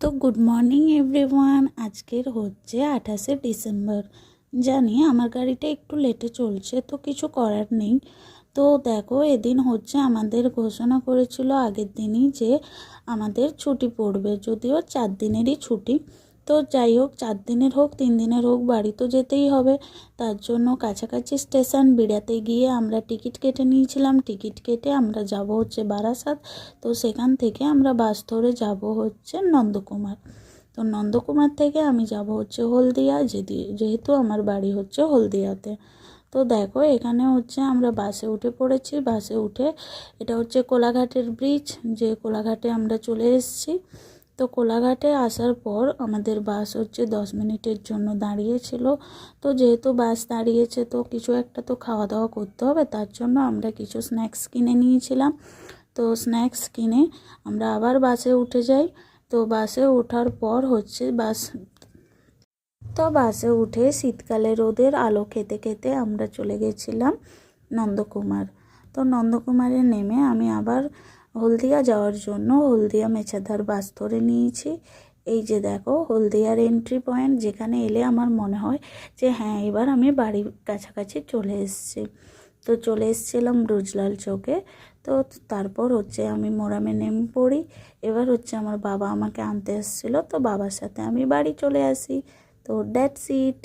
তো good morning everyone আজকের হচ্ছে আঠাশে ডিসেম্বর। জানি আমার গাড়িটা একটু লেটে চলছে, তো কিছু করার নেই। তো দেখো, এদিন হচ্ছে আমাদের ঘোষণা করেছিল আগের দিনই যে আমাদের ছুটি পড়বে, যদিও চার দিনেরই ছুটি। তো যাই হোক, চার দিনের হোক, তিন দিনের হোক, বাড়ি তো যেতেই হবে। তার জন্য কাছাকাছি স্টেশন বেড়াতে গিয়ে আমরা টিকিট কেটে নিয়েছিলাম। টিকিট কেটে আমরা যাব হচ্ছে বারাসাত। তো সেখান থেকে আমরা বাস ধরে যাব হচ্ছে নন্দকুমার। তো নন্দকুমার থেকে আমি যাব হচ্ছে হলদিয়া। যেদি, যেহেতু আমার বাড়ি হচ্ছে হলদিয়াতে। তো দেখো, এখানে হচ্ছে আমরা বাসে উঠে পড়েছি। বাসে উঠে এটা হচ্ছে কোলাঘাটের ব্রিজ যে কোলাঘাটে আমরা চলে এসেছি। তো কোলাঘাটে আসার পর আমাদের বাস হচ্ছে দশ মিনিটের জন্য দাঁড়িয়েছিল। তো যেহেতু বাস দাঁড়িয়েছে তো কিছু একটা তো খাওয়া দাওয়া করতে হবে, তার জন্য আমরা কিছু স্ন্যাক্স কিনে নিয়েছিলাম। তো স্ন্যাক্স কিনে আমরা আবার বাসে উঠে যাই। তো বাসে ওঠার পর হচ্ছে বাস, তো বাসে উঠে শীতকালে রোদের আলো খেতে খেতে আমরা চলে গেছিলাম নন্দকুমার। তো নন্দকুমারে নেমে আমি আবার হলদিয়া যাওয়ার জন্য হলদিয়া মেছাদার বাস ধরে নিয়েছি। এই যে দেখো, হলদিয়ার এন্ট্রি পয়েন্ট যেখানে এলে আমার মনে হয় যে হ্যাঁ এবার আমি বাড়ির কাছাকাছি চলে এসেছি। তো চলে এসেছিলাম রুজলাল চৌকে। তো তারপর হচ্ছে আমি মোরামে নেমে পড়ি। এবার হচ্ছে আমার বাবা আমাকে আনতে এসেছিল। তো বাবার সাথে আমি বাড়ি চলে আসি। তো দ্যাটস ইট